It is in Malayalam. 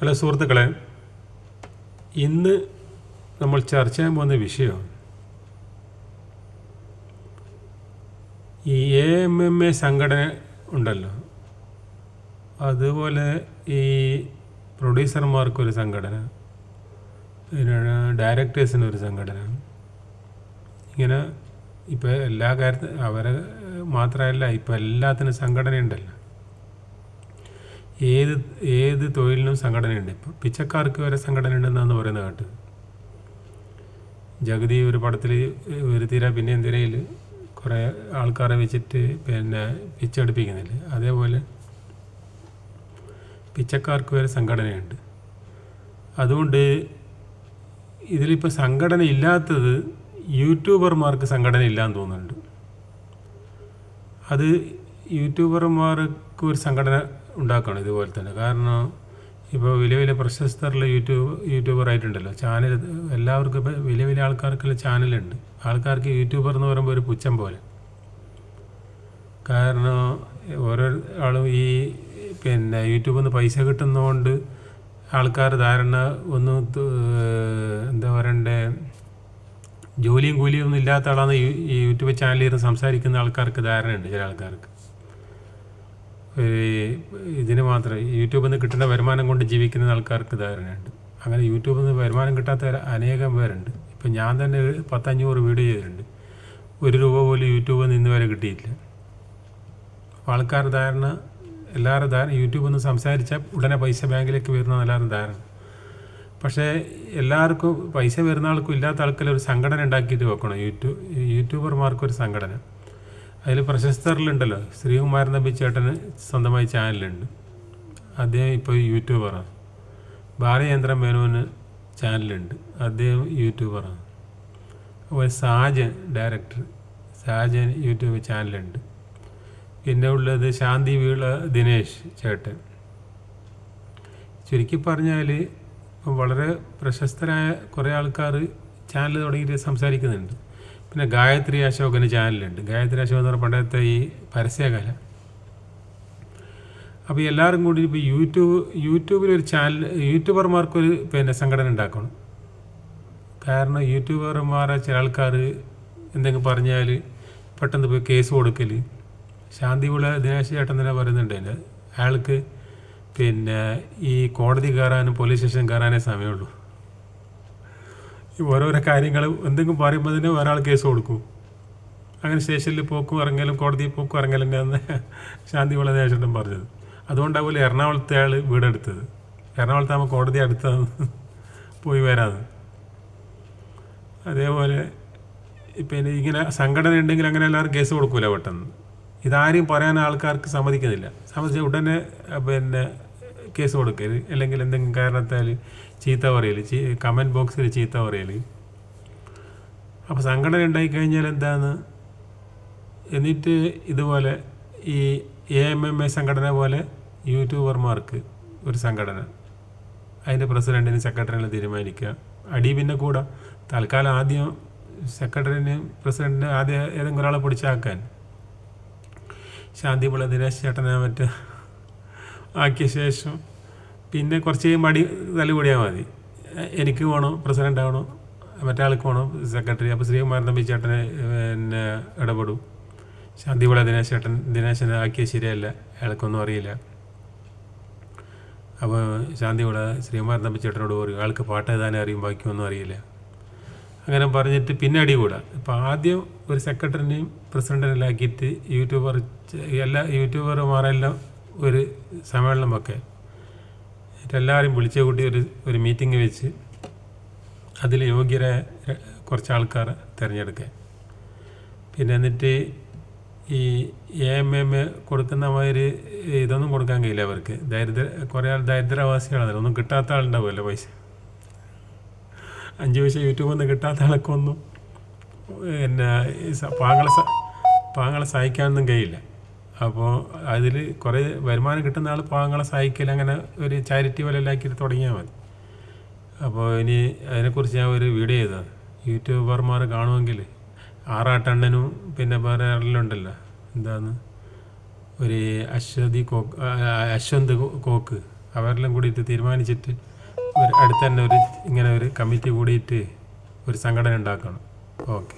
ഹലോ സുഹൃത്തുക്കളെ ഇന്ന് നമ്മൾ ചർച്ച ചെയ്യാൻ പോകുന്ന വിഷയം ഈ എ എം എം എ സംഘടന ഉണ്ടല്ലോ. അതുപോലെ ഈ പ്രൊഡ്യൂസർമാർക്കൊരു സംഘടന പിന്നെ ഡയറക്ടേഴ്സിനൊരു സംഘടന. ഇങ്ങനെ ഇപ്പോൾ എല്ലാ കാര്യത്തിനും അവരെ മാത്രമല്ല ഇപ്പോൾ എല്ലാത്തിനും സംഘടനയുണ്ടല്ലോ. ഏത് ഏത് തൊഴിലിനും സംഘടനയുണ്ട്. ഇപ്പോൾ പിച്ചക്കാർക്ക് വരെ സംഘടന ഉണ്ടെന്നാണ് പറയുന്നത് കേട്ട്. ജഗതി ഒരു പടത്തിൽ ഒരു തിര പിന്നെ തിരയിൽ കുറേ ആൾക്കാരെ വെച്ചിട്ട് പിന്നെ പിച്ചെടുപ്പിക്കുന്നില്ല? അതേപോലെ പിച്ചക്കാർക്ക് വരെ സംഘടനയുണ്ട്. അതുകൊണ്ട് ഇതിലിപ്പോൾ സംഘടന ഇല്ലാത്തത് യൂട്യൂബർമാർക്ക് സംഘടന ഇല്ലാന്ന് തോന്നുന്നുണ്ട്. അത് യൂട്യൂബർമാർക്ക് ഒരു സംഘടന ഉണ്ടാക്കണം ഇതുപോലെ തന്നെ. കാരണം ഇപ്പോൾ വലിയ വലിയ പ്രശസ്തരുള്ള യൂട്യൂബ് യൂട്യൂബർ ആയിട്ടുണ്ടല്ലോ. ചാനൽ എല്ലാവർക്കും ഇപ്പോൾ വലിയ വലിയ ആൾക്കാർക്കുള്ള ചാനലുണ്ട്. ആൾക്കാർക്ക് യൂട്യൂബർ എന്ന് പറയുമ്പോൾ ഒരു പുച്ഛം പോലെ. കാരണം ഓരോ ആളും ഈ പിന്നെ യൂട്യൂബിൽ നിന്ന് പൈസ കിട്ടുന്നതുകൊണ്ട് ആൾക്കാർ ധാരണ ഒന്ന് എന്താ പറയണ്ടേ ജോലിയും കൂലിയും ഒന്നും ഇല്ലാത്ത ആളാണ് ഈ യൂട്യൂബ് ചാനലിൽ ഇരുന്ന് സംസാരിക്കുന്ന ആൾക്കാർക്ക് ധാരണയുണ്ട് ചില ആൾക്കാർക്ക്. ഇതിന് മാത്രം യൂട്യൂബിൽ നിന്ന് കിട്ടുന്ന വരുമാനം കൊണ്ട് ജീവിക്കുന്ന ആൾക്കാർക്ക് ധാരണയുണ്ട് അങ്ങനെ യൂട്യൂബിൽ നിന്ന് വരുമാനം കിട്ടാത്ത അനേകം പേരുണ്ട്. ഇപ്പം ഞാൻ തന്നെ പത്തഞ്ഞൂറ് വീഡിയോ ചെയ്തിട്ടുണ്ട്. ഒരു രൂപ പോലും യൂട്യൂബിൽ നിന്ന് ഇന്ന് വരെ കിട്ടിയിട്ടില്ല. അപ്പോൾ ആൾക്കാർ ധാരണ എല്ലാവരും ധാരണ യൂട്യൂബിൽ നിന്ന് സംസാരിച്ചാൽ ഉടനെ പൈസ ബാങ്കിലേക്ക് വരുന്ന എല്ലാവരും ധാരണ. പക്ഷേ എല്ലാവർക്കും പൈസ വരുന്ന ആൾക്കും ഇല്ലാത്ത ആൾക്കെല്ലാം ഒരു സംഘടന ഉണ്ടാക്കിയിട്ട് വെക്കണം. യൂട്യൂബ് യൂട്യൂബർമാർക്കൊരു സംഘടന. അതിൽ പ്രശസ്തരിലുണ്ടല്ലോ ശ്രീകുമാരൻ നമ്പി ചേട്ടന് സ്വന്തമായി ചാനലുണ്ട് അദ്ദേഹം ഇപ്പോൾ യൂട്യൂബറാണ് ബാലചന്ദ്രൻ മേനോന് ചാനലുണ്ട് അദ്ദേഹം യൂട്യൂബറാണ് അതുപോലെ സാജൻ ഡയറക്ടർ സാജൻ യൂട്യൂബ് ചാനലുണ്ട് പിന്നെ ഉള്ളത് ശാന്തി വീള ദിനേശ് ചേട്ടൻ. ചുരുക്കി പറഞ്ഞാൽ വളരെ പ്രശസ്തരായ കുറേ ആൾക്കാർ ചാനൽ തുടങ്ങിയിട്ട് സംസാരിക്കുന്നുണ്ട്. പിന്നെ ഗായത്രി അശോകന് ചാനലുണ്ട് ഗായത്രി അശോക് എന്ന് പറഞ്ഞാൽ പണ്ടത്തെ ഈ പരസ്യകല അപ്പോൾ എല്ലാവരും കൂടി ഇപ്പോൾ യൂട്യൂബ് യൂട്യൂബിൽ ഒരു ചാനൽ യൂട്യൂബർമാർക്കൊരു പിന്നെ സംഘടന ഉണ്ടാക്കണം. കാരണം യൂട്യൂബർമാരെ ചില ആൾക്കാർ എന്തെങ്കിലും പറഞ്ഞാൽ പെട്ടെന്ന് പോയി കേസ് കൊടുക്കൽ ശാന്തിവിള ദിനേശ് ചേട്ടൻ തന്നെ പറയുന്നുണ്ട് അയാൾക്ക് പിന്നെ ഈ കോടതി കയറാനും പോലീസ് സ്റ്റേഷൻ കയറാനേ സമയമുള്ളൂ. ഈ ഓരോരോ കാര്യങ്ങൾ എന്തെങ്കിലും പറയുമ്പോൾ തന്നെ ഒരാൾ കേസ് കൊടുക്കും. അങ്ങനെ സ്റ്റേഷനിൽ പോക്കും ഇറങ്ങലും കോടതിയിൽ പോക്കും ഇറങ്ങലും എന്ന് ശാന്തി ദിനേശേട്ടൻ പറഞ്ഞത്. അതുകൊണ്ടാവില്ല എറണാകുളത്തെ ആൾ വീടെടുത്തത്. എറണാകുളത്താകുമ്പോൾ കോടതി അടുത്താണ് പോയി വരാത് അതേപോലെ പിന്നെ ഇങ്ങനെ സംഘടന ഉണ്ടെങ്കിൽ അങ്ങനെ എല്ലാവരും കേസ് കൊടുക്കൂല പെട്ടെന്ന്. ഇതാരെയും പറയാൻ ആൾക്കാർക്ക് സമ്മതിക്കുന്നില്ല. സമ്മതിച്ച ഉടനെ പിന്നെ കേസ് കൊടുക്കൽ അല്ലെങ്കിൽ എന്തെങ്കിലും കാരണത്താൽ ചീത്ത പറയൽ കമന്റ് ബോക്സിൽ ചീത്ത പറയൽ അപ്പോൾ സംഘടന ഉണ്ടായി കഴിഞ്ഞാൽ എന്താണ്? എന്നിട്ട് ഇതുപോലെ ഈ എ എം എം എ സംഘടന പോലെ യൂട്യൂബർമാർക്ക് ഒരു സംഘടന. അതിന്റെ പ്രസിഡന്റിന് സെക്രട്ടറിനെ തീരുമാനിക്കുക. അടി പിന്നെ കൂടെ. തൽക്കാലം ആദ്യം സെക്രട്ടറിന് പ്രസിഡന്റിന് ആദ്യം ഏതെങ്കിലും ഒരാളെ പിടിച്ചാക്കാൻ. ശാന്തിപിള്ള ദിനേശ് ചേട്ടനെ മറ്റേ ആക്കിയ ശേഷം പിന്നെ കുറച്ച് മടി തലകൂടിയാൽ മതി. എനിക്ക് വേണോ? പ്രസിഡന്റ് ആവണോ? മറ്റേ ആൾക്ക് വേണോ? സെക്രട്ടറി? അപ്പോൾ ശ്രീകുമാരൻ തമ്പി ചേട്ടനെ പിന്നെ ഇടപെടും. ശാന്തിപിള്ള ദിനേശ് ചേട്ടൻ? ദിനേശനെ ആക്കിയത് ശരിയല്ല. അയാൾക്കൊന്നും അറിയില്ല. അപ്പോൾ ശാന്തിപിള്ള ശ്രീകുമാരൻ തമ്പി ചേട്ടനോട് പറയും ആൾക്ക് പാട്ട് എഴുതാനേ അറിയും ബാക്കിയൊന്നും അറിയില്ല. അങ്ങനെ പറഞ്ഞിട്ട് പിന്നെ അടി കൂടാ. ഇപ്പം ആദ്യം ഒരു സെക്രട്ടറിനെയും പ്രസിഡന്റിനെല്ലാം ആക്കിയിട്ട് യൂട്യൂബർ എല്ലാ യൂട്യൂബർമാരെല്ലാം ഒരു സമ്മേളനം ഒക്കെ എന്നിട്ട് എല്ലാവരും വിളിച്ചു കൂട്ടി ഒരു ഒരു മീറ്റിംഗ് വെച്ച് അതിൽ യോഗ്യരെ കുറച്ച് ആൾക്കാർ തിരഞ്ഞെടുക്കുക. പിന്നെ എന്നിട്ട് ഈ എ എം എം കൊടുക്കുന്ന മാതിരി ഇതൊന്നും കൊടുക്കാൻ കഴിയില്ല അവർക്ക്. ദരിദ്ര കുറേ ആൾ ദരിദ്രവാസികളാണ്. ഒന്നും കിട്ടാത്ത ആളുണ്ടാവുമല്ലോ പൈസ? അഞ്ച് പൈസ യൂട്യൂബിൽ നിന്ന് കിട്ടാത്ത ആളൊക്കെ ഒന്നും പിന്നെ പാങ്ങളെ പാങ്ങളെ സഹായിക്കാനൊന്നും കഴിയില്ല. അപ്പോൾ അതിൽ കുറേ വരുമാനം കിട്ടുന്ന ആൾ പാവങ്ങളെ സഹായിക്കൽ അങ്ങനെ ഒരു ചാരിറ്റി പോലെ ആക്കിയിട്ട് തുടങ്ങിയാൽ മതി. അപ്പോൾ ഇനി അതിനെക്കുറിച്ച് ഞാൻ ഒരു വീഡിയോ ചെയ്തതാണ് യൂട്യൂബർമാർ കാണുമെങ്കിൽ ആറാട്ടണ്ണനും പിന്നെ വേറെ ആരെല്ലാം എന്താണ് ഒരു അശ്വതി കോക്ക് അശ്വന്ത് കോക്ക്. അവരെല്ലാം കൂടിയിട്ട് തീരുമാനിച്ചിട്ട് ഒരു അടുത്ത് തന്നെ ഒരു ഇങ്ങനെ ഒരു കമ്മിറ്റി കൂടിയിട്ട് ഒരു സംഘടന ഉണ്ടാക്കണം. ഓക്കെ.